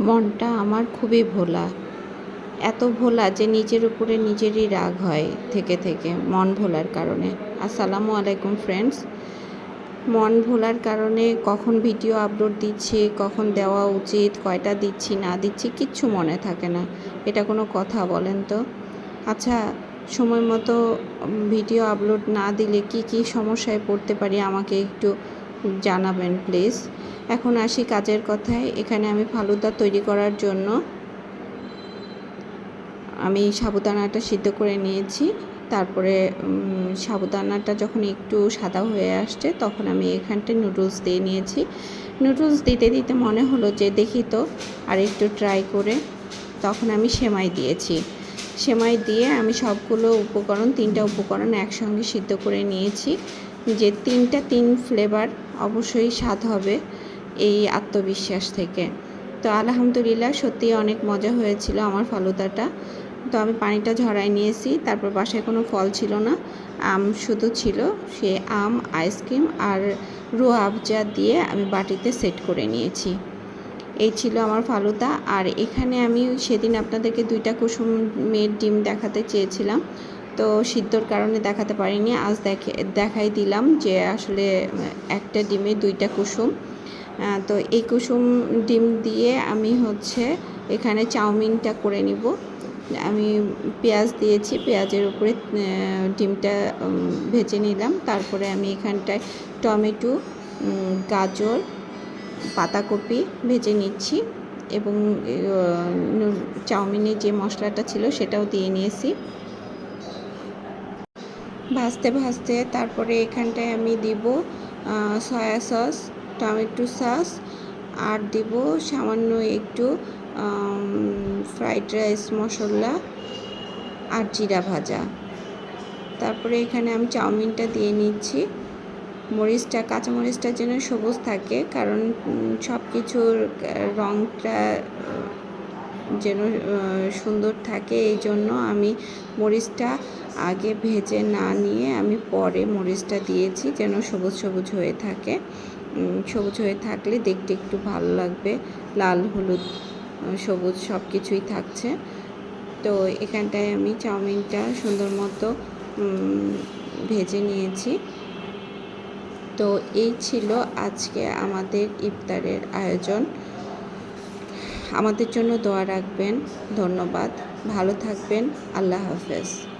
মনটা আমার খুবই ভোলা। এত ভোলা যে নিজের উপরে নিজেরই রাগ হয় থেকে থেকে, মন ভোলার কারণে। আসসালামু আলাইকুম ফ্রেন্ডস মন ভোলার কারণে কখন ভিডিও আপলোড দিচ্ছি, কখন দেওয়া উচিত, কয়টা দিচ্ছি, না দিচ্ছি কিচ্ছু মনে থাকে না। এটা কোনো কথা বলেন তো? আচ্ছা সময় মতো ভিডিও আপলোড না দিলে কি কি সমস্যায় পড়তে পারি আমাকে একটু জানাবেন, প্লিজ। এখন আসি কাজের কথায়। এখানে আমি ফালুদা তৈরি করার জন্য আমি সাবুদানাটা সিদ্ধ করে নিয়েছি। তারপরে সাবুদানাটা যখন একটু সাদা হয়ে আসছে, তখন আমি এখানটায় নুডলস দিয়ে নিয়েছি। নুডলস দিতে দিতে মনে হলো যে দেখি তো, আর একটু ট্রাই করে। তখন আমি সেমাই দিয়েছি। সেমাই দিয়ে আমি সবগুলো উপকরণ, তিনটা উপকরণ একসঙ্গে সিদ্ধ করে নিয়েছি। যে তিনটা তিন ফ্লেভার অবশ্যই স্বাদ হবে এই আত্মবিশ্বাস থেকে। তো আলহামদুলিল্লাহ সত্যি অনেক মজা হয়েছিল আমার ফালুদাটা। তো আমি পানিটা ঝরাই নিয়েছি, তারপর বাসায় কোনো ফল ছিল না। আম শুধু ছিল সে আম আইসক্রিম আর রো আবজা দিয়ে আমি বাটিতে সেট করে নিয়েছি। এই ছিল আমার ফালুদা। আর এখানে আমি সেদিন আপনাদেরকে দুইটা কুসুমের ডিম দেখাতে চেয়েছিলাম। তো সিদ্ধর কারণে দেখাতে পারিনি। আজ দেখে, দেখাই দিলাম যে আসলে একটা ডিমে দুইটা কুসুম। তো এই কুসুম ডিম দিয়ে আমি হচ্ছে এখানে চাউমিনটা করে নিব। আমি পেঁয়াজ দিয়েছি, পেঁয়াজের উপরে ডিমটা ভেজে নিলাম। তারপরে আমি এখানটায় টমেটো গাজর, পাতাকপি ভেজে নিচ্ছি এবং চাউমিনের যে মশলাটা ছিল সেটাও দিয়ে নিয়েছি। ভাজতে ভাজতে তারপরে এখানটায় আমি দিব সয়া সস টমেটো সস আর দিব সামান্য একটু ফ্রাইড রাইস মশলা আর জিরা ভাজা। তারপরে এখানে আমি চাউমিনটা দিয়ে নিচ্ছি। মরিচটা কাঁচামরিচটা যেন সবুজ থাকে, কারণ সব কিছুর রঙটা যেন সুন্দর থাকে, এই জন্য আমি মরিচটা আগে ভেজে না নিয়ে আমি পরে মরিচটা দিয়েছি যেন সবুজ সবুজ হয়ে থাকে। সবুজ হয়ে থাকলে দেখতে একটু ভালো লাগবে, লাল, হলুদ সবুজ সব কিছুই থাকছে। তো এখানটায় আমি চাউমিনটা সুন্দর মতো ভেজে নিয়েছি। তো এই ছিল আজকে আমাদের ইফতারের আয়োজন। আমাদের জন্য দোয়া রাখবেন। ধন্যবাদ। ভালো থাকবেন। আল্লাহ হাফেজ।